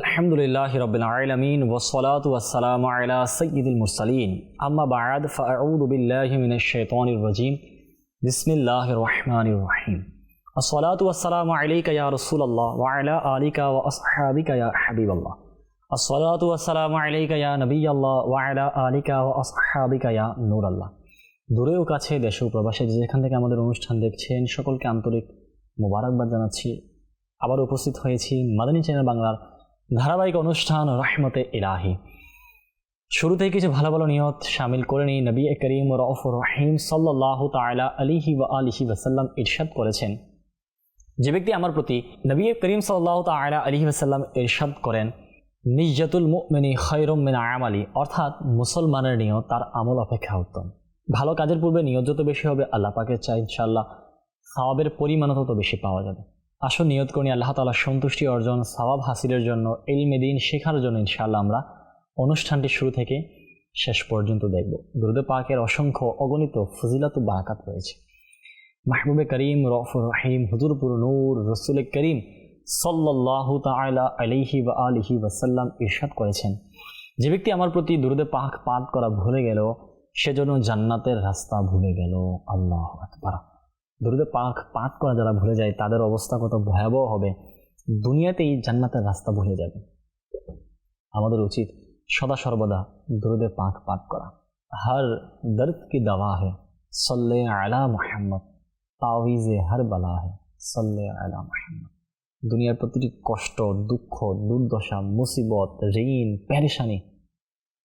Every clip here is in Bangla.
আলহামদুলিল্লাহ রবিল ওসলাত ওয়াসালাম আলা সঈদুল মুরসালিন। আম্মা বাদ ফাউদুবিল্লাহমিন বিসমিল্লাহ রহমান রহিম। আসলাত ওয়াসালাম আলিকা রসুল্লাহ ওয়াইলা আলিকা ওয়াসহাবিকা ইয়া হাবিবাল্লাহ। আসলাত ওয়াসালাম আলিকা ইয়া নবী আল্লাহ ওয়ালা আলিকা ওয়াসহাবিকা নুরাল্লাহ নূর আল্লাহ দূরেও কাছে দেশে প্রবাসে যেখান থেকে আমাদের অনুষ্ঠান দেখছেন, সকলকে আন্তরিক মুবারকবাদ জানাচ্ছি। আবার উপস্থিত হয়েছি মাদানী চ্যানেল বাংলার ধারাবাহিক অনুষ্ঠান রহমতে ইলাহি। শুরুতেই কিছু ভালো ভালো নিয়ত সামিল করে নিই নবী করিম রফ রহিম সাল্লাহ তালা আলিহি ওয়া আলিহি ওয়াসাল্লাম ইরশাদ করেছেন। যে ব্যক্তি আমার প্রতি নবী করিম সাল্লাহ তালা আলিহি ওয়াসাল্লাম ইরশাদ করেন নিজাতুল মুমিনী খৈরম মিন আমালি, অর্থাৎ মুসলমানের নিয়ত তার আমল অপেক্ষা উত্তম। ভালো কাজের পূর্বে নিয়ত যত বেশি হবে, আল্লাহ পাকে চাই ইনশাল্লাহ সওয়াবের পরিমাণও তত বেশি পাওয়া যাবে। আসুন নিয়ত করি আল্লাহ তালার সন্তুষ্টি অর্জন, সওয়াব হাসিলের জন্য এলমে দিন শেখার জন্য ইনশাআল্লাহ আমরা অনুষ্ঠানটি শুরু থেকে শেষ পর্যন্ত দেখব। দুরুদ পাকের অসংখ্য অগণিত ফজিলাত বারাকাত রয়েছে। মাহবুবে করিম রফ রহিম, হুজুরপুর নূর, রসুল করিম সাল্লাহ তালা আলিহি বা আলিহি ওয়াসাল্লাম ইরশাদ করেছেন। যে ব্যক্তি আমার প্রতি দুরুদে পাক পাঠ করা ভুলে গেল সেজন্য জান্নাতের রাস্তা ভুলে গেল। আল্লাহ আকবার। দরুদে পাক পাক করা যারা ভুলে যায়, তাদের অবস্থা কত ভয়াবহ হবে। দুনিয়াতেই জান্নাতের রাস্তা ভুলে যাবে। আমাদের উচিত সদা সর্বদা দরুদে পাক পাক করা। হর দর্দ কি দাওয়া হে? সল্লে আলা মোহাম্মদ। তাওয়িজে হর বালা হে। সল্লে আলা মোহাম্মদ। দুনিয়ার প্রতিটি কষ্ট, দুঃখ, দুর্দশা, মুসিবত, ঋণ প্যারেশানি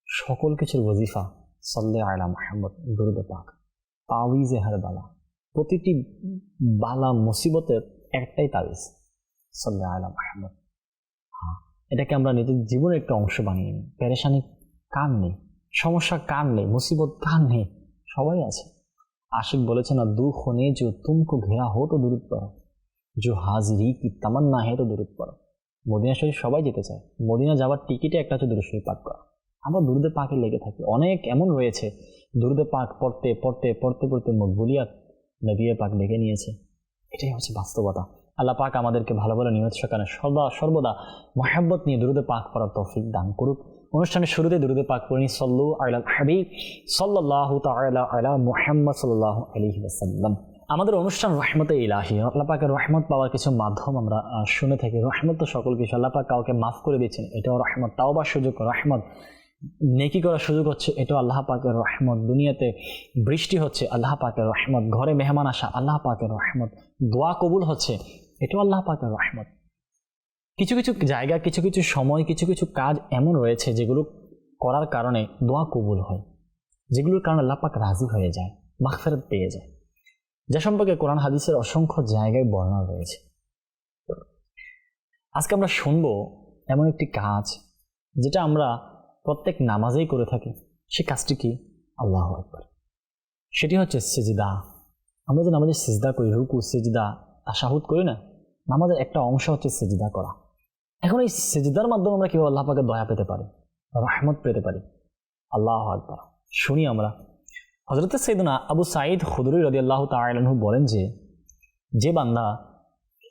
সকল কিছুর ওজিফা সল্লে আলা মোহাম্মদ, দরুদে পাক। তাওয়িজে হর বালা। প্রতিটি বালা মুসিবতের একটাই তাবিজ। সাল্লাহ আলা মাহমদ হ্যাঁ এটাকে আমরা নিজের জীবনের একটা অংশ বানিয়ে নিই। পেরেশানি কার নেই? সমস্যা কার নেই? মুসিবত কার নেই? সবাই আছে। আশিক বলেছে না দুঃখ নেই যে তুমকো ঘেরা হো তো দূরত পড়ো যে হাজিরি কি তামান্না হে তো দূরত পড়ো মদিনা শরীফ সবাই যেতে চায়। মদিনা যাওয়ার টিকিটে একটা হচ্ছে দূর শরীফ পাক করা। আমরা দুরুদে পাকে লেগে থাকি। অনেক এমন রয়েছে, দুরুদে পাক পড়তে পড়তে পড়তে পড়তে মকবুলিয়াত নবিয়ে পাক ডেকে নিয়েছে। এটাই হচ্ছে বাস্তবতা। আল্লাহ পাক আমাদেরকে ভালো ভালো নিয়ত সেখানে সদা সর্বদা মহাব্বত নিয়ে দুরুদে পাক পড়ার তৌফিক দান করুক। অনুষ্ঠানের শুরুতে দুরুদে পাক পড়ি, সল্লু আলা হাবিব সাল্লাহ তালা আলা মুহাম্মদ সাল্লাহ আলহি ওসাল্লাম আমাদের অনুষ্ঠান রহমতে ইলাহি। আল্লাহ পাকের রহমত পাওয়ার কিছু মাধ্যম আমরা শুনে থাকি। রহমত তো সকল কিছু। আল্লাহ পাক কাউকে মাফ করে দিয়েছেন। এটাও রহমত তাও বা সুযোগ, রহমত। নেকি করার সুযোগ হচ্ছে, এটাও আল্লাহ পাকের রহমত। দুনিয়াতে বৃষ্টি হচ্ছে, আল্লাহ পাকের রহমত। ঘরে মেহমান আসা, আল্লাহ পাকের রহমত। দোয়া কবুল হচ্ছে, এটাও আল্লাহ পাকের রহমত। কিছু কিছু জায়গা, কিছু কিছু সময়, কিছু কিছু কাজ এমন রয়েছে যেগুলো করার কারণে দোয়া কবুল হয়, যেগুলোর কারণে আল্লাহ পাক রাজি হয়ে যায় মাখফেরত পেয়ে যায়। যা সম্পর্কে কোরআন হাদিসের অসংখ্য জায়গায় বর্ণনা রয়েছে। আজকে আমরা শুনব এমন একটি কাজ, যেটা আমরা প্রত্যেক নামাজেই করে থাকি। সে কাজটি কি? আল্লাহ একবার সেটি হচ্ছে সেজিদা। আমরা যে নামাজে সেজদা করি, রুকু, সেজদা তাসাহুদ করি না, নামাজের একটা অংশ হচ্ছে সেজিদা করা। এখন এই সেজিদার মাধ্যমে আমরা কীভাবে আল্লাহ পাকে দয়া পেতে পারি? রহমত পেতে পারি। আল্লাহ আকবার। শুনি আমরা। হজরত সৈদনা আবু সাঈদ খুদরি রদি আল্লাহ তালু বলেন যে যে বান্দা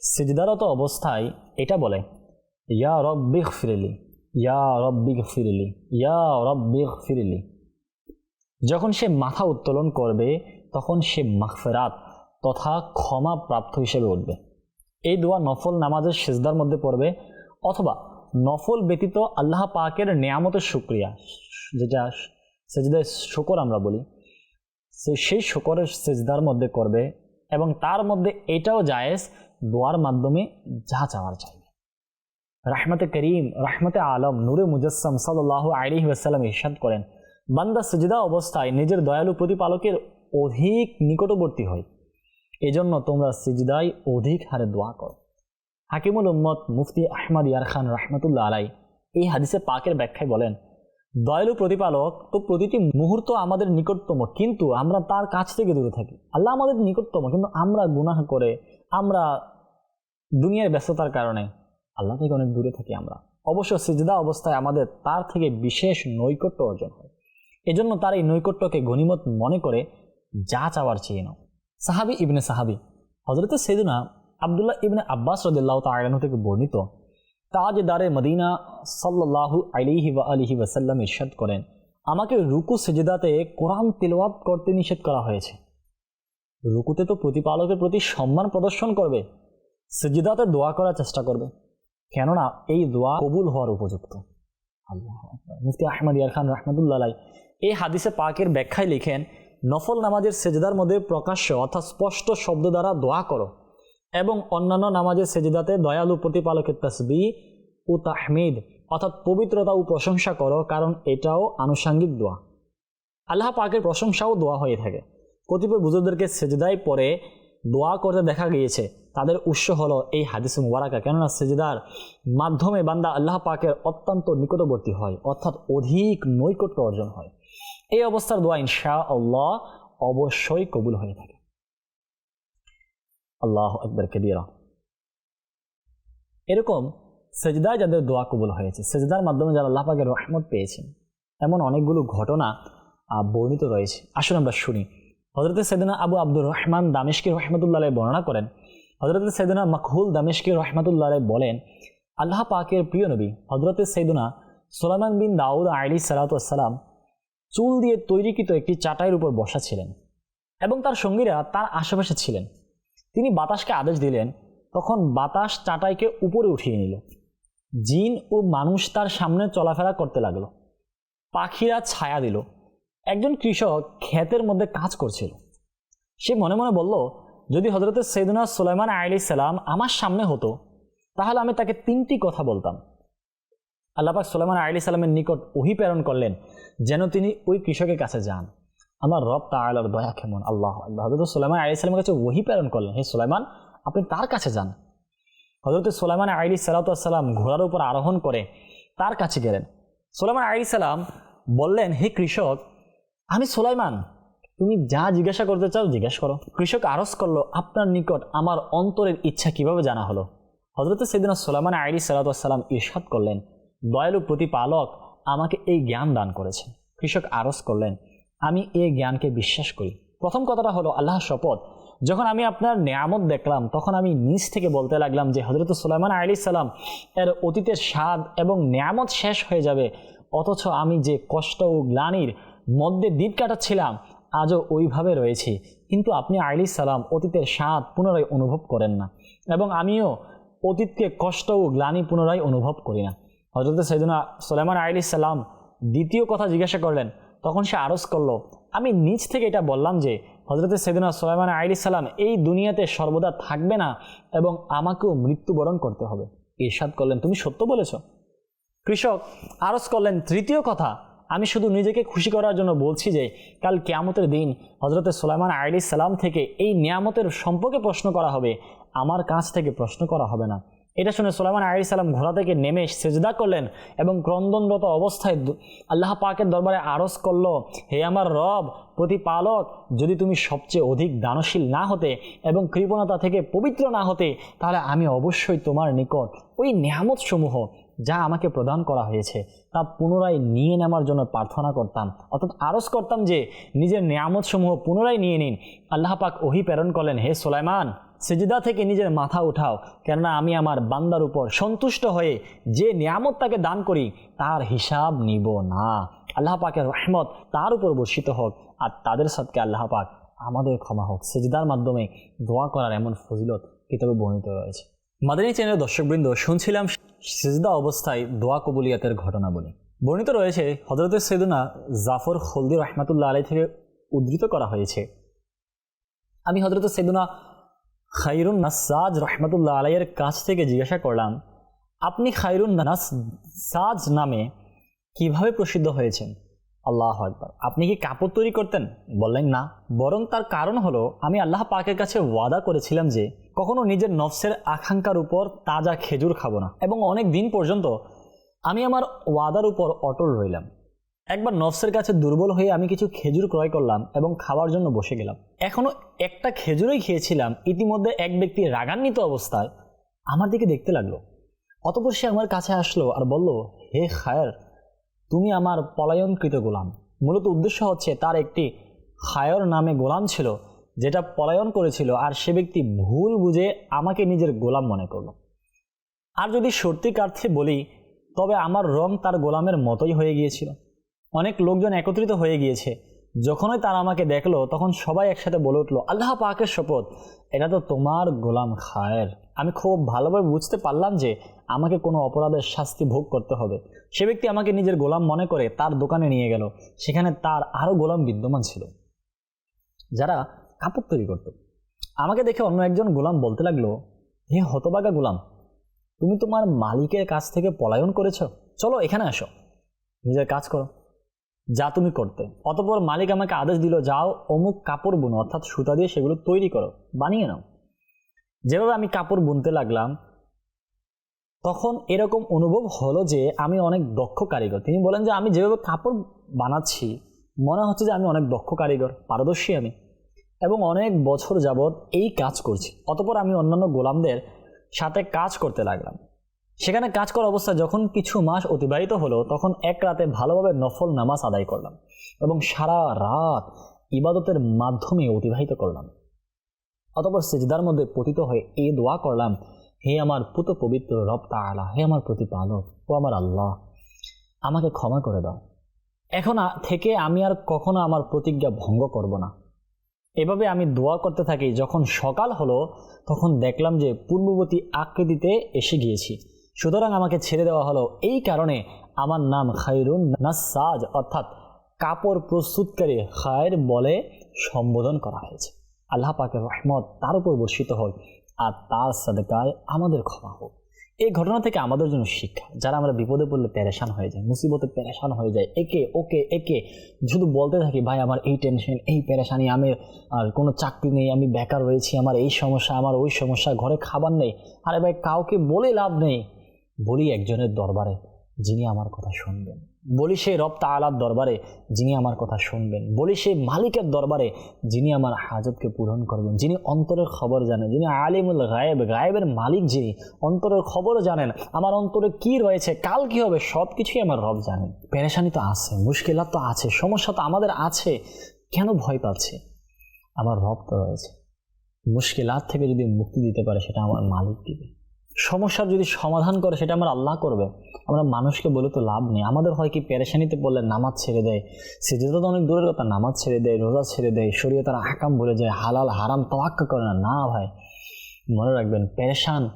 সেজদারত অবস্থায় এটা বলে, ইয়া রব্বিক ফিরেলি ইয়া রব্বিক ফিরিলি ইয়া রব্বিক ফিরিলি যখন সে মাথা উত্তোলন করবে, তখন সে মাখফেরাত তথা ক্ষমা প্রাপ্ত হিসেবে উঠবে। এই দোয়া নফল নামাজের সেজদার মধ্যে পড়বে অথবা নফল ব্যতীত আল্লাহ পাকের নেয়ামতের শুক্রিয়া, যেটা সেজদায় শকর আমরা বলি, সে সেই শকরের সেজদার মধ্যে করবে এবং তার মধ্যে এটাও জায়েজ দোয়ার মাধ্যমে যা চাওয়ার চাইবে রাহমতে করিম, রাহমতে আলম, নূরে মুজস্সম সাল্লাহ আলিহি ওয়াসাল্লাম ইরশাদ করেন, বান্দা সজিদা অবস্থায় নিজের দয়ালু প্রতিপালকের অধিক নিকটবর্তী হয়। এজন্য তোমরা সিজদাই অধিক হারে দোয়া করো। হাকিমুল উম্মত মুফতি আহমদ ইয়ার খান রহমতুল্লাহ আলাই এই হাদিসে পাকের ব্যাখ্যায় বলেন, দয়ালু প্রতিপালক তো প্রতিটি মুহূর্ত আমাদের নিকটতম, কিন্তু আমরা তার কাছ থেকে দূরে থাকি। আল্লাহ আমাদের নিকটতম, কিন্তু আমরা গুনাহ করে, আমরা দুনিয়ার ব্যস্ততার কারণে আল্লাহ থেকে অনেক দূরে থাকি আমরা। অবশ্য সিজদা অবস্থায় আমাদের তার থেকে বিশেষ নৈকট্য অর্জন হয়। এজন্য তার এই নৈকট্যকে গণিমত মনে করে যা চাওয়ার চেয়ে নাও। সাহাবি ইবনে সাহাবি হজরত সেদুনা আবদুল্লাহ ইবনে আব্বাস রদুল্লাহ তালানু থেকে বর্ণিত, তাজদারে মদিনা সাল্লাল্লাহু আলিহি ওয়া আলিহি ওয়াসাল্লাম ইরশাদ করেন, আমাকে রুকু সেজদাতে কোরআন তেলাওয়াত করতে নিষেধ করা হয়েছে। রুকুতে তো প্রতিপালকের প্রতি সম্মান প্রদর্শন করবে। সেজদাতে দোয়া করার চেষ্টা করবে। কেননা এই দোয়া কবুল হওয়ার উপযুক্ত। মুফতি আহমদ ইয়ার খান রহমতুল্লাহ এই হাদিসে পাকের ব্যাখ্যায় লিখেন, নফল নামাজের সেজদার মধ্যে প্রকাশ্য অর্থাৎ স্পষ্ট শব্দ দ্বারা দোয়া করো এবং অন্যান্য নামাজের সেজদাতে দয়ালু প্রতিপালকের তসবি ও তাহমিদ অর্থাৎ পবিত্রতা ও প্রশংসা করো কারণ এটাও আনুষাঙ্গিক দোয়া। আল্লাহ পাকের প্রশংসাও দোয়া হয়ে থাকে। কতিপয় বুজুর্গদেরকে সেজদায় পরে দোয়া করতে দেখা গিয়েছে তাদের উৎস হলো এই হাদিস মুবারাকা। কেননা সেজদার মাধ্যমে বান্দা আল্লাহ পাকের অত্যন্ত নিকটবর্তী হয়, অর্থাৎ অধিক নৈকট্য অর্জন হয়। এই অবস্থার দোয়া ইনশা আল্লাহ অবশ্যই কবুল হয়ে থাকে। আল্লাহ আকবর কেদিরা এরকম সেজদায় যাদের দোয়া কবুল হয়েছে, সেজদার মাধ্যমে যারা আল্লাহ পাকের রহমত পেয়েছেন, এমন অনেকগুলো ঘটনা বর্ণিত রয়েছে। আসুন আমরা শুনি। হজরত সৈদিনা আবু আব্দুর রহমান দামেশকির রহমতুল্লাহ বর্ণনা করেন হজরত সৈদিনা মকহুল দামেশকির রহমতুল্লাহ বলেন, আল্লাহ পাকের প্রিয় নবী হজরত সৈদুনা সোলাইমান বিন দাউদ আলী সালাতাম চুল দিয়ে তৈরিকৃত একটি চাটাইয়ের উপর বসা ছিলেন এবং তার সঙ্গীরা তার আশেপাশে ছিলেন। তিনি বাতাসকে আদেশ দিলেন, তখন বাতাস চাটাইকে উপরে উঠিয়ে নিল। জিন ও মানুষ তার সামনে চলাফেরা করতে লাগল। পাখিরা ছায়া দিল। একজন কৃষক ক্ষেতের মধ্যে কাজ করছিল। সে মনে মনে বলল যদি হজরত সৈদুনা সুলাইমান আলী সালাম আমার সামনে হতো, তাহলে আমি তাকে তিনটি কথা বলতাম। আল্লাপাক সুলাইমান আলী সালামের নিকট ওহি প্রেরণ করলেন, যেন তিনি ওই কৃষকের কাছে যান। আমার রব তাআলার দয়া কেমন, আল্লাহ আল্লাহ হজরত সুলাইমান আলী সালামের কাছে ওহি প্রেরণ করলেন, হে সুলাইমান, আপনি তার কাছে যান। হজরত সুলাইমান আলী সালাতাম ঘোড়ার উপর আরোহণ করে তার কাছে গেলেন। সুলাইমান আলী সালাম বললেন, হে কৃষক, আমি সুলাইমান তুমি যা জিজ্ঞাসা করতে চাও, জিজ্ঞেস করো। কৃষক আরজ করল, আপনার নিকট আমার অন্তরের ইচ্ছা কীভাবে জানা হলো? হজরত সেদিন সুলাইমান আলী সালাতাম ইরশাদ করলেন, দয়ালু প্রতিপালক আমাকে এই জ্ঞান দান করেছেন। কৃষক আরজ করলেন, আমি এই জ্ঞানকে বিশ্বাস করি। প্রথম কথাটা হলো আল্লাহ শপথ। যখন আমি আপনার নিয়ামত দেখলাম, তখন আমি নিজ থেকে বলতে লাগলাম যে হজরত সুলাইমান আলী সালাম, এর অতীতের স্বাদ এবং নিয়ামত শেষ হয়ে যাবে। অথচ আমি যে কষ্ট ও গ্লানির মধ্যে দ্বীপ কাটাচ্ছিলাম আজও ওইভাবে রয়েছি। কিন্তু আপনি আলী সালাম অতীতের স্বাদ পুনরায় অনুভব করেন না। এবং আমিও অতীতকে কষ্ট ও গ্লানি পুনরায় অনুভব করি না। হজরত সৈদুনা সোলেমান আলী সালাম দ্বিতীয় কথা জিজ্ঞাসা করলেন, তখন সে আরজ করল, আমি নিজ থেকে এটা বললাম যে হজরত সৈদুনা সোলাইমান আলী সালাম এই দুনিয়াতে সর্বদা থাকবে না এবং আমাকেও মৃত্যুবরণ করতে হবে। ইরশাদ করলেন, তুমি সত্য বলেছ। কৃষক আরজ করলেন, তৃতীয় কথা আমি শুধু নিজেকে খুশি করার জন্য বলছি যে কাল কেয়ামতের দিন হজরত সোলাইমান আলী সালাম থেকে এই নিয়ামতের সম্পর্কে প্রশ্ন করা হবে। আমার কাছ থেকে প্রশ্ন করা হবে না। এটা শুনে সোলাইমান আলী সালাম ঘোড়া থেকে নেমে সেজদা করলেন এবং ক্রন্দনরত অবস্থায় আল্লাহ পাকের দরবারে আরজ করল, হে আমার রব, প্রতিপালক, যদি তুমি সবচেয়ে অধিক দানশীল না হতে এবং কৃপণতা থেকে পবিত্র না হতে, তাহলে আমি অবশ্যই তোমার নিকট ওই নিয়ামতসমূহ যা আমাকে প্রদান করা হয়েছে, তা পুনরায় নিয়ে নেওয়ার জন্য প্রার্থনা করতাম। অর্থাৎ আরজ করতাম যে, নিজের নিয়ামতসমূহ পুনরায় নিয়ে নিন। আল্লাহ পাক ওহি প্রেরণ করলেন, হে সোলাইমান, সেজিদা থেকে নিজের মাথা উঠাও, কেননা আমি আমার বান্দার উপর সন্তুষ্ট হয়ে যে নিয়ামত তাকে দান করি, তার হিসাব নিব না। আল্লাহ পাকের রহমত তার উপর বর্ষিত হোক, আর তাদের সাথে আল্লাহ পাক আমাদের ক্ষমা হোক। সেজদার মাধ্যমে দোয়া করার এমন ফজিলত কিতাবে বর্ণিত রয়েছে। মাদানী চ্যানেলের দর্শকবৃন্দ, শুনছিলাম সিজদা অবস্থায় দোয়া কবুলিয়াতের ঘটনা বলে। বর্ণিত রয়েছে হজরত সৈদুনা জাফর হলদি রহমাতুল্লাহ আলাই থেকে উদ্ধৃত করা হয়েছে। আমি হজরত সৈদুনা খাইরুন নাসাজ রহমতুল্লাহ আলাইয়ের কাছ থেকে জিজ্ঞাসা করলাম, আপনি খাইরুন নাস, সাজ নামে কীভাবে প্রসিদ্ধ হয়েছেন? আল্লাহ আকবার। আপনি কি কাপড় তৈরি করতেন? বললেন, না। বরং তার কারণ হলো, আমি আল্লাহ পাকের কাছে ওয়াদা করেছিলাম যে, কখনো নিজের নফসের আকাঙ্ক্ষার উপর তাজা খেজুর খাব না। এবং অনেক দিন পর্যন্ত আমি আমার ওয়াদার উপর অটল রইলাম। একবার নফসের কাছে দুর্বল হয়ে আমি কিছু খেজুর ক্রয় করলাম এবং খাওয়ার জন্য বসে গেলাম। এখনও একটা খেজুরই খেয়েছিলাম, ইতিমধ্যে এক ব্যক্তি রাগান্বিত অবস্থায় আমার দিকে দেখতে লাগল। অতপর সে আমার কাছে আসলো আর বলল, হে খায়ের তুমি আমার পলায়নকৃত গোলাম। মূলত উদ্দেশ্য হচ্ছে তার একটি হায়র নামে গোলাম ছিল, যেটা পলায়ন করেছিল আর সে ব্যক্তি ভুল বুঝে আমাকে নিজের গোলাম মনে করল। আর যদি সত্যিকার্থে বলি, তবে আমার রং তার গোলামের মতোই হয়ে গিয়েছিল। অনেক লোকজন একত্রিত হয়ে গিয়েছে যখনই তারা আমাকে দেখল, তখন সবাই একসাথে বলে উঠল, আল্লাহ পাকের শপথ, এটা তো তোমার গোলাম খায়ের। আমি খুব ভালোভাবে বুঝতে পারলাম যে আমাকে কোনো অপরাধের শাস্তি ভোগ করতে হবে। সে ব্যক্তি আমাকে নিজের গোলাম মনে করে তার দোকানে নিয়ে গেল, সেখানে তার আরও গোলাম বিদ্যমান ছিল, যারা কাপড় তৈরি করত। আমাকে দেখে অন্য একজন গোলাম বলতে লাগল, হে হতবাগা গোলাম, তুমি তোমার মালিকের কাছ থেকে পলায়ন করেছ? চলো এখানে আসো, নিজের কাজ করো। যা তুমি করতে। অতপর মালিক আমাকে আদেশ দিল, যাও, অমুক কাপড় বুনো, অর্থাৎ সুতা দিয়ে সেগুলো তৈরি করো, বানিয়ে নাও। যেভাবে আমি কাপড় বুনতে লাগলাম, তখন এরকম অনুভব হলো যে আমি অনেক দক্ষ কারিগর। তিনি বলেন যে, আমি যেভাবে কাপড় বানাচ্ছি, মনে হচ্ছে যে আমি অনেক দক্ষ কারিগর, পারদর্শী আমি, এবং অনেক বছর যাবৎ এই কাজ করছি। অতপর আমি অন্যান্য গোলামদের সাথে কাজ করতে লাগলাম। সেখানে কাজ করা অবস্থায় যখন কিছু মাস অতিবাহিত হলো, তখন এক রাতে ভালোভাবে নফল নামাজ আদায় করলাম এবং সারা রাত ইবাদতের মাধ্যমে অতিবাহিত করলাম। অতপর সেজদার মধ্যে পতিত হয়ে এ দোয়া করলাম, হে আমার পুত পবিত্র রব তাআলা, হে আমার প্রতিপালক, ও আমার আল্লাহ, আমাকে ক্ষমা করে দাও। এখন থেকে আমি আর কখনো আমার প্রতিজ্ঞা ভঙ্গ করব না। এভাবে আমি দোয়া করতে থাকি, যখন সকাল হলো, তখন দেখলাম যে পূর্ববর্তী আকৃতিতে এসে গিয়েছি। সুতরাং আমাকে ছেড়ে দেওয়া হলো। এই কারণে আমার নাম খাইরুন নাসাজ, অর্থাৎ কাপড় প্রস্তুতকারী খায়ের বলে সম্বোধন করা হয়েছে। আল্লাহ পাকের রহমত তার উপর বর্ষিত হোক আর তার সাদকায় আমাদের ক্ষমা হোক। এই ঘটনা থেকে আমাদের জন্য শিক্ষা। যারা আমরা বিপদে পড়লে পেরেশান হয়ে যায় মুসিবতে পেরেশান হয়ে যায় একে, ওকে, একে, শুধু বলতে থাকি, ভাই, আমার এই টেনশন এই পেরেশানি আমি আর কোনো চাকরি নেই, আমি বেকার রয়েছি, আমার এই সমস্যা, আমার ওই সমস্যা, ঘরে খাবার নেই। আরে ভাই, কাউকে বলে লাভ নেই। বলি একজনের দরবারে, যিনি আমার কথা শুনবেন। বলি সেই রব তালার দরবারে, যিনি আমার কথা শুনবেন। বলি সেই মালিকের দরবারে, যিনি আমার হাজতকে পূরণ করবেন। যিনি অন্তরের খবর জানেন, যিনি আলিমুল গায়েব, গায়েবের মালিক যিনি, অন্তরের খবর জানেন, আমার অন্তরে কি রয়েছে, কাল কি হবে সব কিছুই আমার রব জানেন। পেরেশানি তো আছে, মুশকিলাত তো আছে, সমস্যা তো আমাদের আছে। কেন ভয় পাচ্ছে? আমার রব তো রয়েছে। মুশকিলাত থেকে যদি মুক্তি দিতে পারে, সেটা আমার মালিক দিবে। সমস্যার যদি সমাধান করে, সেটা আমার আল্লাহ করবে। আমরা মানুষকে বলে তো লাভ নেই। আমাদের হয় কি, পেরেশানিতে পড়লে নামাজ ছেড়ে দেয়। সেজেতে তো অনেক দূরের কথা, নামাজ ছেড়ে দেয়, রোজা ছেড়ে দেয় শরীরে তারা হাকাম বলে যায়, হালাল, হারাম তোয়াক্কা করে না। না ভাই, মনে রাখবেন, পেরেশান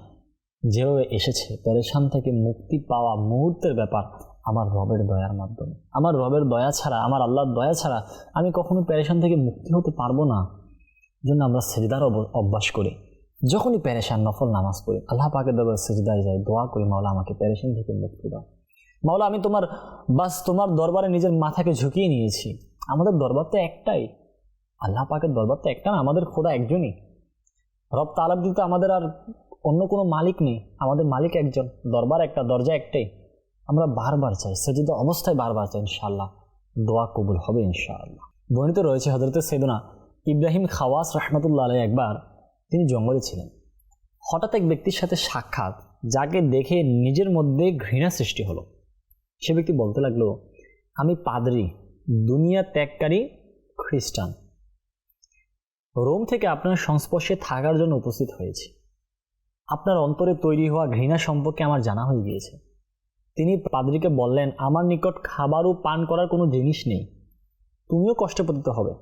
যেভাবে এসেছে, পেরেশান থেকে মুক্তি পাওয়া মুহূর্তের ব্যাপার আমার রবের দয়ার মাধ্যমে। আমার রবের দয়া ছাড়া, আমার আল্লাহর দয়া ছাড়া আমি কখনো পেরেশান থেকে মুক্তি হতে পারব না। জন্য আমরা সেজদার অভ্যাস করি। যখনই পেরেশান নফল নামাজ পড়ি, আল্লাহ পাকের দরবার সেজদায় যাই, দোয়া করি, মাওলা আমাকে পেরেশান থেকে মুক্তি দাও। মাওলা, আমি তোমার, বাস তোমার দরবারে নিজের মাথাকে ঝুঁকিয়ে নিয়েছি। আমাদের দরবার তো একটাই। আল্লাহ পাকের দরবার তো একটা না, আমাদের খোদা একজনই। রব তালাব দিতে আমাদের আর অন্য কোনো মালিক নেই। আমাদের মালিক একজন, দরবার একটা, দরজা একটাই। আমরা বারবার চাই, সেজিদ অবস্থায় বারবার চাই, ইনশাআল্লাহ। দোয়া কবুল হবে, ইনশাআল্লাহ। বর্ণিত রয়েছে হজরত সেদনা ইব্রাহিম খাওয়াস রহমতুল্লাহ আলাই একবার তিনি জঙ্গলে ছিলেন। হঠাৎ এক ব্যক্তির সাথে সাক্ষাৎ, যাকে দেখে নিজের মধ্যে ঘৃণা সৃষ্টি হলো। সে ব্যক্তি বলতে লাগল, আমি পাদরি, দুনিয়া ত্যাগকারী খ্রিস্টান। রোম থেকে আপনার সংস্পর্শে থাকার জন্য উপস্থিত হয়েছি। আপনার অন্তরে তৈরি হওয়া ঘৃণা সম্পর্কে আমার জানা হয়ে গিয়েছে। তিনি পাদ্রিকে বললেন, আমার নিকট খাবার ও পান করার কোনো জিনিস নেই। তুমিও কষ্টে পতিত হবে।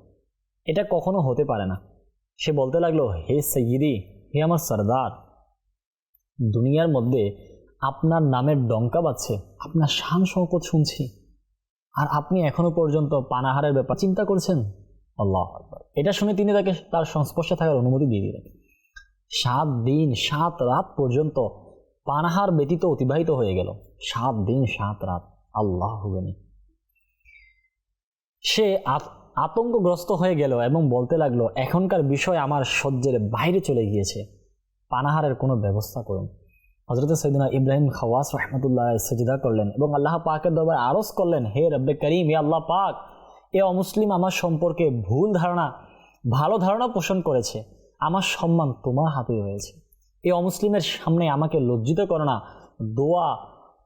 এটা কখনো হতে পারে না। সে বলতে লাগল, হে সৈয়দি, হে আমার সর্দার, দুনিয়ার মধ্যে আপনার নামের ডঙ্কা বাজছে, আপনার শান শৌকত শুনছি। আর আপনি এখনও পর্যন্ত পানাহারের ব্যাপার চিন্তা করছেন? আল্লাহ এটা শুনে তিনি তাকে তার সংস্পর্শে থাকার অনুমতি দিয়ে দিলেন। সাত দিন, সাত রাত পর্যন্ত পানাহার ব্যতীত অতিবাহিত হয়ে গেল। সাত দিন, সাত রাত। আল্লাহ সে আতঙ্কগ্রস্ত হয়ে গেল এবং বলতে লাগল, এখনকার বিষয় আমার সহ্যের বাইরে চলে গিয়েছে। পানাহারের কোনো ব্যবস্থা করুন। হজরত সৈদিনা ইব্রাহিম খাওয়াস রহমতুল্লাহ সেজিদা করলেন এবং আল্লাহ পাকের দরবারে আরজ করলেন, হে রব্বে করিম, হে আল্লাহ পাক, এ অমুসলিম আমার সম্পর্কে ভুল ধারণা, ভালো ধারণা পোষণ করেছে। আমার সম্মান তোমার হাতে রয়েছে। এই অমুসলিমের সামনে আমাকে লজ্জিত করো না। দোয়া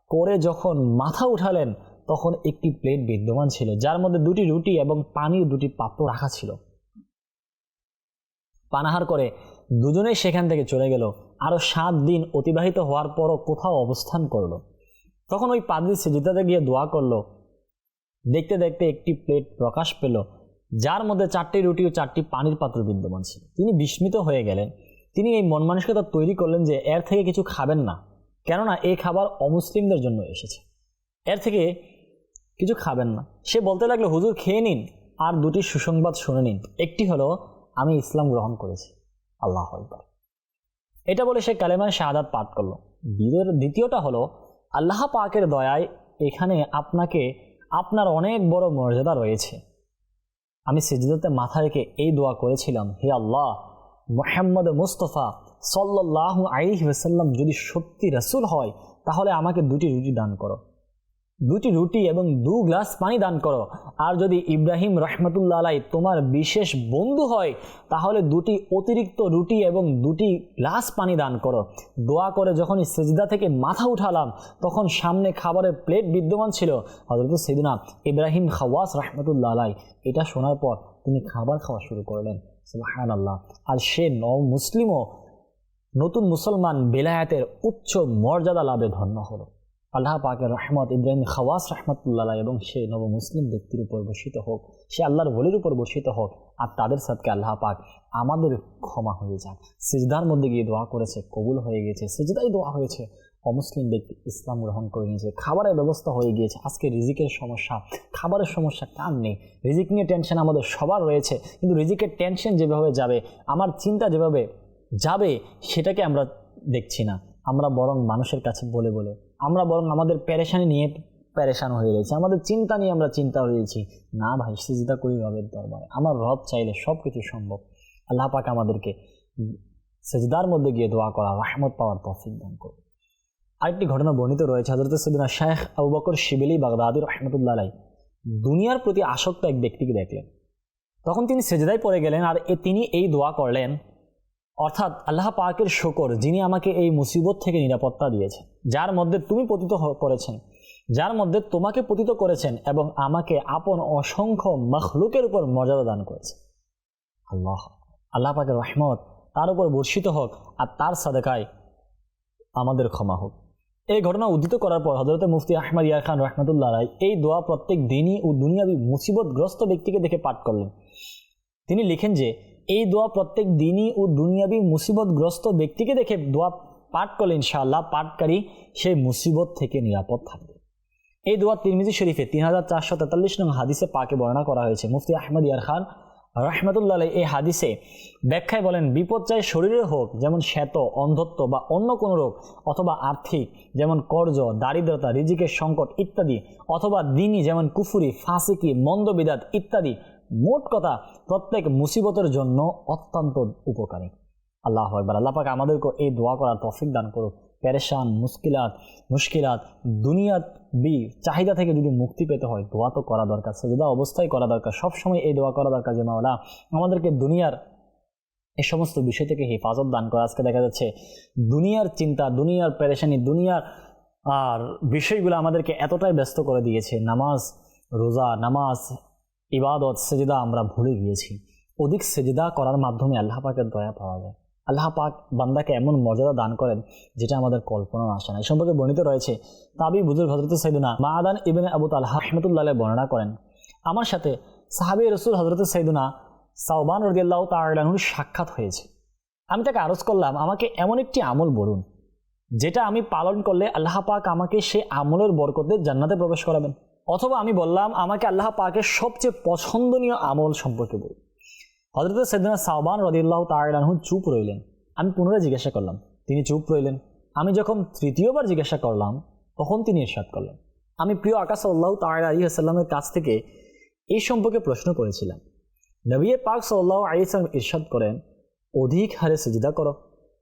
করে যখন মাথা উঠালেন তখন একটি প্লেট বিদ্যমান ছিল, যার মধ্যে দুটি রুটি এবং পানির দুটি পাত্র রাখা ছিল। পানাহার করে দুজনেই সেখান থেকে চলে গেল, আরও সাত দিন অতিবাহিত হওয়ার পরও কোথাও অবস্থান করল। তখন ওই পাদ্রি সেজিদাতে গিয়ে দোয়া করল। দেখতে দেখতে একটি প্লেট প্রকাশ পেল, যার মধ্যে চারটি রুটি ও চারটি পানির পাত্র বিদ্যমান ছিল। তিনি বিস্মিত হয়ে গেলেন। তিনি এই মন মানসিকতা তৈরি করলেন যে এর থেকে কিছু খাবেন না, কেননা এই খাবার অমুসলিমদের জন্য এসেছে। এর থেকে কিছু খাবেন না। সে বলতে লাগল, হুজুর, খেয়ে নিন। আর দুটি সুসংবাদ শুনে নিন। একটি হলো, আমি ইসলাম গ্রহণ করেছি। আল্লাহ আকবার। এটা বলে সে কালেমায় শাহাদাত পাঠ করল। দ্বিতীয়- দ্বিতীয়টা হলো, আল্লাহ পাকের দয়ায় এখানে আপনাকে, আপনার অনেক বড় মর্যাদা রয়েছে। আমি সেজিদাতে মাথা রেখে এই দোয়া করেছিলাম, হে আল্লাহ, মোহাম্মদ মুস্তফা সাল্লাহ আইহি ওসাল্লাম যদি সত্যি রসুল হয়, তাহলে আমাকে দুটি রুটি দান করো। দুটি রুটি এবং দু গ্লাস পানি দান করো। আর যদি ইব্রাহিম রহমতুল্লা আলাই তোমার বিশেষ বন্ধু হয়, তাহলে দুটি অতিরিক্ত রুটি এবং দুটি গ্লাস পানি দান করো। দোয়া করে যখন সেজদা থেকে মাথা উঠালাম, তখন সামনে খাবারের প্লেট বিদ্যমান ছিল। হজরত সেদিনা ইব্রাহিম খাওয়াস রহমতুল্লা আলাই এটা শোনার পর তিনি খাবার খাওয়া শুরু করলেন। সুবহান আল্লাহ আর সে ন মুসলিমও নতুন মুসলমান বেলায়াতের উচ্চ মর্যাদা লাভে ধন্য হলো। আল্লাহ পাকের রহমত, ইব্রাহিম খাওয়াস রহমতুল্লাহ এবং সে নব মুসলিম ব্যক্তির উপর বর্ষিত হোক, সে আল্লাহর বলির উপর বর্ষিত হোক, আর তাদের সাথে আল্লাহ পাক আমাদের ক্ষমা হয়ে যাক। সিজদার মধ্যে গিয়ে দোয়া করেছে, কবুল হয়ে গেছে সিজদাই দোয়া হয়েছে। অমুসলিম ব্যক্তি ইসলাম গ্রহণ করে নিয়েছে, খাবারের ব্যবস্থা হয়ে গিয়েছে। আজকে রিজিকের সমস্যা, খাবারের সমস্যা কার নেই? রিজিক নিয়ে টেনশন আমাদের সবার রয়েছে, কিন্তু রিজিকের টেনশন যেভাবে যাবে, আমার চিন্তা যেভাবে যাবে, সেটাকে আমরা দেখছি না। আমরা বরং মানুষের কাছে বলে বলে। আমরা বরং আমাদের প্যারেশানি নিয়ে প্যারেশান হয়ে রয়েছে। আমাদের চিন্তা নিয়ে আমরা চিন্তা হয়েছি না ভাই, সিজদা করি রবের দরবারে। আমার রব চাইলে সব কিছু সম্ভব। আল্লাহ পাক আমাদেরকে সেজদার মধ্যে গিয়ে দোয়া করা, রহমত পাওয়ার তফিক দান করবে আরেকটি ঘটনা বর্ণিত রয়েছে। হজরত সদিনা শেখ আবু বকর শিবিলি বাগদাদি রহমতুল্লাহ আলাই দুনিয়ার প্রতি আসক্ত এক ব্যক্তিকে দেখলেন। তখন তিনি সেজদায় পড়ে গেলেন আর তিনি এই দোয়া করলেন অর্থাৎ আল্লাহ পাকের শকর, যিনি আমাকে এই মুসিবত থেকে নিরাপত্তা দিয়েছেন, যার মধ্যে তুমি পতিত করেছেন, যার মধ্যে তোমাকে পতিত করেছেন এবং আমাকে আপন অসংখ্য মখলুকের উপর মর্যাদা দান করেছে। আল্লাহ আল্লাহ পাকের রহমত তার উপর বর্ষিত হোক আর তার সাদেকায় আমাদের ক্ষমা হোক। এই ঘটনা উদ্ধৃত করার পর হজরত মুফতি আহমদ ইয়া খান রহমতুল্লাহ রায় এই দোয়া প্রত্যেক দিনই ও দুনিয়াবি মুসিবতগ্রস্ত ব্যক্তিকে দেখে পাঠ করলেন। তিনি লিখেন যে এই দোয়া প্রত্যেক দিনই ও দুনিয়াবি মুসিবতগ্রস্ত ব্যক্তিকে দেখে দোয়া পাঠ করলে ইনশাআল্লাহ পাঠকারী সেই মুসিবত থেকে নিরাপদ থাকবে। এই দোয়া তিরমিজি শরীফে তিন হাজার চারশো তেতাল্লিশ নং হাদিসে পাকে বর্ণনা করা হয়েছে। মুফতি আহমদ ইয়ার খান রহমতুল্লাহ এই হাদিসে ব্যাখ্যায় বলেন, বিপদ চাই শরীরে হোক, যেমন শ্বেত, অন্ধত্ব বা অন্য কোনো রোগ, অথবা আর্থিক, যেমন কর্জ, দারিদ্রতা, রিজিকের সংকট ইত্যাদি, অথবা দিনই যেমন কুফুরি, ফাসিকি মন্দবিদাত ইত্যাদি মোট কথা, প্রত্যেক মুসিবতের জন্য অত্যন্ত উপকারী। আল্লাহ একবার আল্লাহ পাক আমাদেরকে এই দোয়া করার তফিক দান করুক। প্যারেশান মুশকিলাত মুশকিলাত দুনিয়ার বি চাহিদা থেকে যদি মুক্তি পেতে হয়, দোয়া তো করা দরকার, সেজদা অবস্থায় করা দরকার, সবসময় এই দোয়া করা দরকার যে, মাওলা, আমাদেরকে দুনিয়ার এই সমস্ত বিষয় থেকে হেফাজত দান করা। আজকে দেখা যাচ্ছে, দুনিয়ার চিন্তা, দুনিয়ার প্যারেশানি দুনিয়ার আর বিষয়গুলো আমাদেরকে এতটাই ব্যস্ত করে দিয়েছে। নামাজ, রোজা, নামাজ ইবাদত, সেজদা আমরা ভুলে গিয়েছি। অধিক সেজদা করার মাধ্যমে আল্লাহ পাকের দয়া পাওয়া যায়। আল্লাহ পাক বান্দাকে এমন মর্যাদা দান করেন যেটা আমাদের কল্পনা আসে না। এই সম্পর্কে বর্ণিত রয়েছে তাবি বুজুর হজরত সৈদুনা মাদান ইবেন আবু তাল্লাহ রহমতুল্লাহ বর্ণনা করেন। আমার সাথে সাহাবি রসুল হজরত সৈদুনা সাউবান রদিয়াল্লাহ তাল্লাহুর সাক্ষাৎ হয়েছে। আমি তাকে আরজ করলাম, আমাকে এমন একটি আমল বলুন, যেটা আমি পালন করলে আল্লাহ পাক আমাকে সে আমলের বরকতে জান্নাতে প্রবেশ করাবেন। অথবা আমি বললাম, আমাকে আল্লাহ পাকের সবচেয়ে পছন্দনীয় আমল সম্পর্কে বলুন। হজরত সৈদিনা সাহবান রদিল্লাহ তাহু চুপ রইলেন। আমি পুনরায় জিজ্ঞাসা করলাম, তিনি চুপ রইলেন? আমি যখন তৃতীয়বার জিজ্ঞাসা করলাম, তখন তিনি ইরশাদ করলেন। আমি প্রিয় আকাশ আল্লাহ তাহর আলী আসাল্লামের কাছ থেকে এই সম্পর্কে প্রশ্ন করেছিলাম। নবী পাক সাল্লাহ আলিয়াল্লাম ইরশাদ করেন, অধিক হারে সিজিদা করো।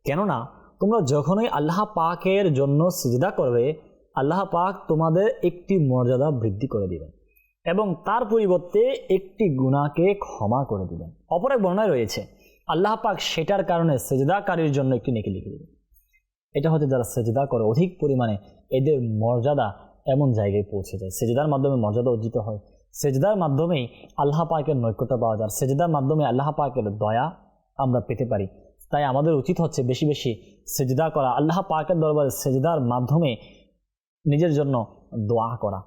কেননা, তোমরা যখনই আল্লাহ পাকের জন্য সিজিদা করবে আল্লাহ পাক তোমাদের একটি মর্যাদা বৃদ্ধি করে দিবেন এবং তার পরিবর্তে একটি গুণাকে ক্ষমা করে দিবেন। অপর এক বর্ণায় রয়েছে, আল্লাহ পাক সেটার কারণে সেজদাকারীর জন্য একটি নেকি লিখে দেবেন। এটা হচ্ছে যারা সেজদা করে, অধিক পরিমাণে এদের মর্যাদা এমন জায়গায় পৌঁছে যায়। সেজদার মাধ্যমে মর্যাদা অর্জিত হয়। সেজদার মাধ্যমেই আল্লাহ পাকের নৈকট্য পাওয়া যায়। সেজদার মাধ্যমে আল্লাহ পাকের দয়া আমরা পেতে পারি। তাই আমাদের উচিত হচ্ছে বেশি বেশি সেজদা করা। আল্লাহ পাকের দরবারে সেজদার মাধ্যমে নিজের জন্য দোয়া করা।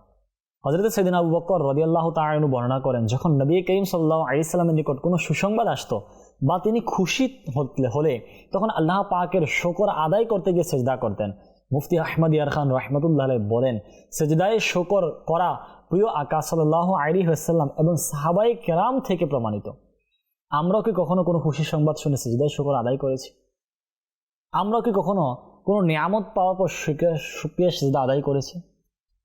হজরত সেদিন আবু বক্কর রদি আল্লাহ তাআনু বর্ণনা করেন, যখন নবী করিম সাল্লাহ আলিয়াল্লামের নিকট কোনো সুসংবাদ আসতো বা তিনি খুশি হলে, তখন আল্লাহ পাকের শকর আদায় করতে গিয়ে সেজদা করতেন। মুফতি আহমদ ইয়ার খান রহমতুল্লাহ বলেন, সেজদায় শকর করা প্রিয় আকা সাল্লাহ আলী হাসাল্লাম এবং সাহাবাই কেরাম থেকে প্রমাণিত। আমরাও কি কখনো কোনো খুশি সংবাদ শুনে সেজদায় শকর আদায় করেছি? আমরা কি কখনো কোনো নিয়ামত পাওয়ার পর সুক্রিয়া সেজদা আদায় করেছে,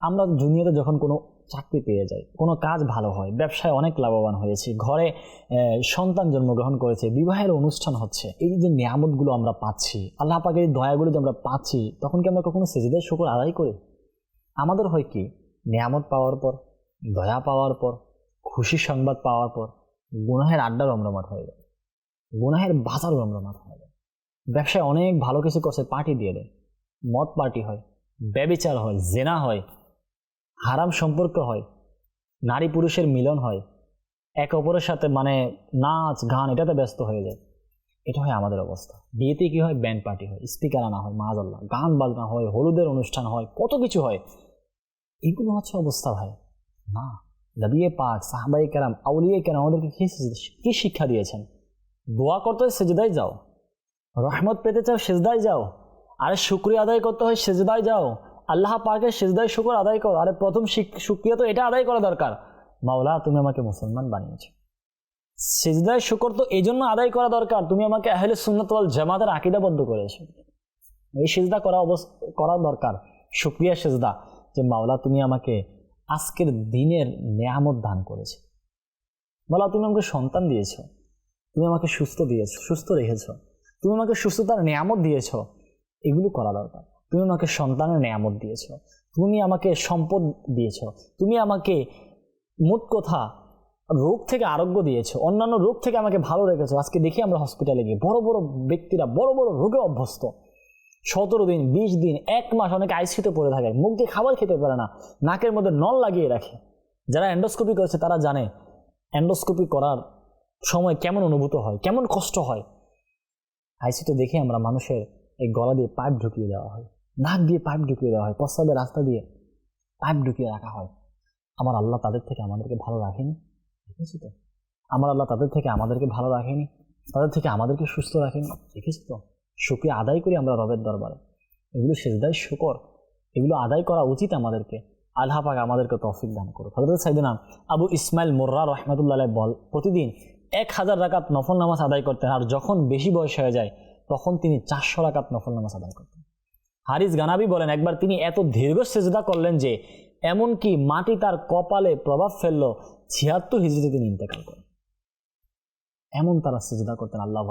আমরা দুনিয়াতে যখন কোনো চাকরি পেয়ে যাই, কোনো কাজ ভালো হয়, ব্যবসায় অনেক লাভবান হয়েছি, ঘরে সন্তান জন্মগ্রহণ করেছে, বিবাহের অনুষ্ঠান হচ্ছে, এই যে নিয়ামতগুলো আমরা পাচ্ছি, আল্লাহ পাকের দয়াগুলো যে আমরা পাচ্ছি, তখন কি আমরা কখনো সেজেদের শুকর আদায় করি? আমাদের হয় কি? নিয়ামত পাওয়ার পর, দয়া পাওয়ার পর, খুশি সংবাদ পাওয়ার পর, গুনাহের আড্ডা রমরমাট হয়ে যায়, গুনাহের বাজার রমরমাট হয়ে যায়। ব্যবসায় অনেক ভালো কিছু করছে পার্টি দিয়ে দেয়। মদ পার্টি হয়, ব্যবিচার হয়, জেনা হয়, হারাম সম্পর্ক হয়, নারী পুরুষের মিলন হয়, এক অপরের সাথে মানে নাচ, গান এটাতে ব্যস্ত হয়ে যায়। এটা হয় আমাদের অবস্থা। বিয়েতে কি হয়? ব্যান্ড পার্টি হয় স্পিকার আনা হয় মাজাল্লাহ গান বাজনা হয়, হলুদের অনুষ্ঠান হয়, কত কিছু হয়। এগুলো হচ্ছে অবস্থা ভাই। না দাবিয়ে পাক সাহাবাই কেরাম আউলিয়ে কেরাম আমাদেরকে কি শিক্ষা দিয়েছেন? দোয়া করতে সেজদায় যাও। রহমত পেতে চাও, সেজদায় যাও। আরে শুক্রিয়া আদায় করতে হয়, সেজদায় যাও। আল্লাহ পাকের সেজদায় শুকর আদায় করো। আরে প্রথম শুক্রিয়া তো এটা আদায় করা দরকার। মাওলা, তুমি আমাকে মুসলমান বানিয়েছো। সেজদায় শুকর তো এই জন্য আদায় করা দরকার। তুমি আমাকে আহলে সুন্নতওয়াল জামাতের আকিদাবদ্ধ করেছ। এই সেজদা করা অবস্থা করা দরকার। শুক্রিয়া সেজদা যে মাওলা, তুমি আমাকে আজকের দিনের নেয়ামত দান করেছে। মাওলা, তুমি আমাকে সন্তান দিয়েছ। তুমি আমাকে সুস্থ দিয়েছ, সুস্থ রেখেছ। তুমি আমাকে সুস্থতার নেয়ামত দিয়েছ, এগুলো করা দরকার। তুমি আমাকে সন্তানের নেয়ামত দিয়েছ, তুমি আমাকে সম্পদ দিয়েছ, তুমি আমাকে মোট কথা রোগ থেকে আরোগ্য দিয়েছ, অন্যান্য রোগ থেকে আমাকে ভালো রেখেছো। আজকে দেখি আমরা হসপিটালে গিয়ে বড় বড় ব্যক্তিরা, বড় বড় রোগে অভ্যস্ত। সতেরো দিন, বিশ দিন, এক মাস অনেকে আইসিতে পড়ে থাকে, মুখ দিয়ে খাবার খেতে পারে না, নাকের মধ্যে নল লাগিয়ে রাখে। যারা অ্যান্ডোস্কোপি করেছে তারা জানে অ্যান্ডোস্কোপি করার সময় কেমন অনুভূত হয়, কেমন কষ্ট হয়। আইসিতে দেখে আমরা মানুষের এই গলা দিয়ে পাইপ ঢুকিয়ে দেওয়া হয়। নাক দিয়ে পাইপ ঢুকিয়ে দেওয়া হয়। প্রস্তাবের রাস্তা দিয়ে পাইপ ঢুকিয়ে রাখা হয়। আমার আল্লাহ তাদের থেকে আমাদেরকে ভালো রাখেনি। দেখেছি তো? আমার আল্লাহ তাদের থেকে আমাদেরকে ভালো রাখেনি। তাদের থেকে আমাদেরকে সুস্থ রাখেনি। দেখেছি তো? শুক্রিয়া আদায় করি আমরা রবের দরবারে। এগুলো সেজদায় শুকর। এগুলো আদায় করা উচিত আমাদেরকে। আল্লাহ পাক আমাদেরকে তৌফিক দান করো হজরত সাইদিনা আবু ইসমাইল মোর্রা রহমতুল্লাহ বল প্রতিদিন এক হাজার রাকাত নফল নামাজ আদায় করতেন আর যখন বেশি বয়স হয়ে যায়, তখন তিনি চারশো রাকাত নফল নামাজ আদায় করতেন। হারিস গানাবি বলেন, একবার তিনি এত দীর্ঘ সেজদা করলেন যে, এমনকি মাটি তার কপালে প্রভাব ফেলল, ছিয়াত্তর হিজড়িতে তিনি ইন্তেকাল করেন। এমন তারা সেজদা করতেন আল্লাহ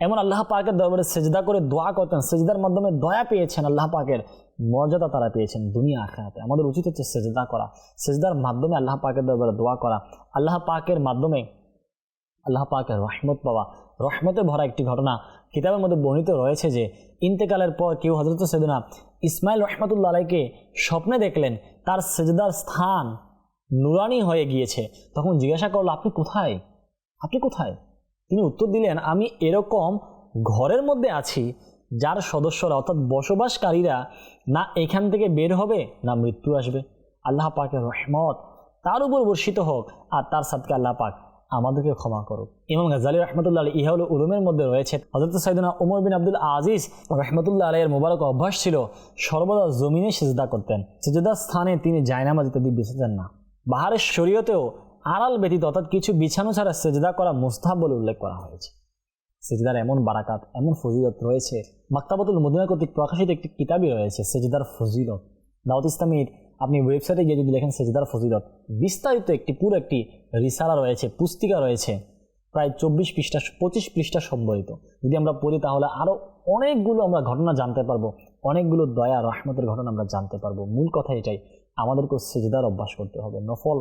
এমন আল্লাহ পাকের দরবারে সেজদা করে দোয়া করতেন, সেজদার মাধ্যমে দয়া পেয়েছেন আল্লাহ পাকের মর্যাদা তারা পেয়েছেন দুনিয়া আখেরাতে। আমাদের উচিত হচ্ছে সেজদা করা, সেজদার মাধ্যমে আল্লাহ পাকের দরবারে দোয়া করা, আল্লাহ পাকের মাধ্যমে আল্লাহ পাকের রহমত পাওয়া, রহমতে ভরা একটি ঘটনা কিতাবের মধ্যে বর্ণিত রয়েছে যে, ইন্তেকালের পর কেউ হজরত সেদিনা ইসমাইল রহমতুল্লা আলাইকে স্বপ্নে দেখলেন, তার সেজদার স্থান নুরানি হয়ে গিয়েছে। তখন জিজ্ঞাসা করল, আপনি কোথায়? আপনি কোথায়? তিনি উত্তর দিলেন, আমি এরকম ঘরের মধ্যে আছি, যার সদস্যরা, অর্থাৎ বসবাসকারীরা, না এখান থেকে বের হবে, না মৃত্যু আসবে। আল্লাহ পাকের রহমত তার উপর বর্ষিত হোক, আর তার সাথে আল্লাহ পাক আমাদেরকে ক্ষমা করুক। ইমাম গাজালি রহমতুল্লাহ আলী ইহাউল উলুমের মধ্যে রয়েছে। হজরত সাইদুনা উমর বিন আব্দুল আজিজ রহমতুল্লাহ আলের মোবারক অভ্যাস ছিল, সর্বদা জমিনে সেজদা করতেন। সেজদার স্থানে তিনি জায়নামাজ ইত্যাদি বেঁচেছেন না। বাহারের শরীয়তেও আড়াল ব্যতীত, অর্থাৎ কিছু বিছানো ছাড়া সেজদা করা মুস্তাহাব বলে উল্লেখ করা হয়েছে। সেজদার এমন বারাকাত, এমন ফজিলত রয়েছে। মাক্তাবাতুল মদিনা কর্তৃক প্রকাশিত একটি কিতাবই রয়েছে, সেজদার ফজিলত। দাউদ ইসলামীর আপনি ওয়েবসাইটে গিয়ে যদি লেখেন সেজদার ফজিলত, বিস্তারিত একটি, পুরো একটি রিসারা রয়েছে, পুস্তিকা রয়েছে, প্রায় চব্বিশ পৃষ্ঠা, পঁচিশ পৃষ্ঠা সম্বলিত। যদি আমরা পড়ি তাহলে আরও অনেকগুলো আমরা ঘটনা জানতে পারব, অনেকগুলো দয়া, রহমতের ঘটনা আমরা জানতে পারব। মূল কথা এটাই, আমাদেরকেও সেজদার অভ্যাস করতে হবে। নফল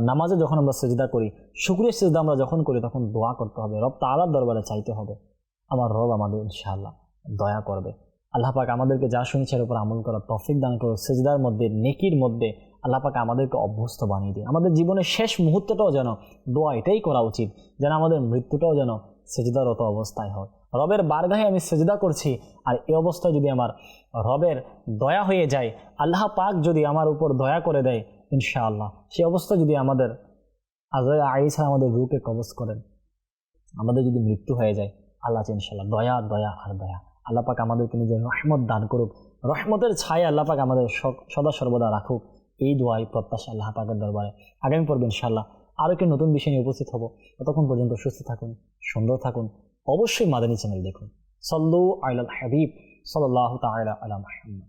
নামাজে যখন আমরা সেজদা করি শুক্রিয়া সেজদা আমরা যখন করি তখন দোয়া করতে হবে। রব তালার দরবারে চাইতে হবে। আমার রব আমাদের ইনশাআল্লাহ দয়া করবে। আল্লাহ পাক আমাদেরকে যা শুনেছে উপর আমল করা তফিক দান করো সেজদার মধ্যে, নেকির মধ্যে আল্লাহ পাক আমাদেরকে অভ্যস্ত বানিয়ে দিই আমাদের জীবনের শেষ মুহূর্তটাও যেন দোয়া এটাই করা উচিত, যেন আমাদের মৃত্যুটাও যেন সেজদারত অবস্থায় হয়। রবের বারগাহে আমি সেজদা করছি, আর এই অবস্থায় যদি আমার রবের দয়া হয়ে যায়, আল্লাহ পাক যদি আমার উপর দয়া করে দেয়, ইনশাআল্লাহ। সে অবস্থা যদি আমাদের আজরা আইসা আমাদের রুকে কবজ করেন, আমাদের যদি মৃত্যু হয়ে যায়, আল্লাহ ইনশাল্লাহ দয়া দয়া আর দয়া। আল্লাহ পাক আমাদেরকে নিজের রহমত দান করুক। রহমতের ছায়া আল্লাপাক আমাদের সদা সর্বদা রাখুক। এই দোয়াই প্রত্যাশা আল্লাহ পাকের দরবারে। আগামী পর্বে ইনশাল্লাহ আরও একটি নতুন বিষয় নিয়ে উপস্থিত হব। ততক্ষণ পর্যন্ত সুস্থ থাকুন, সুন্দর থাকুন। অবশ্যই মাদানী চ্যানেল দেখুন। সল্লু আইলাল হাবিব সাল্লাহ তাইলা আলা মুহাম্মদ।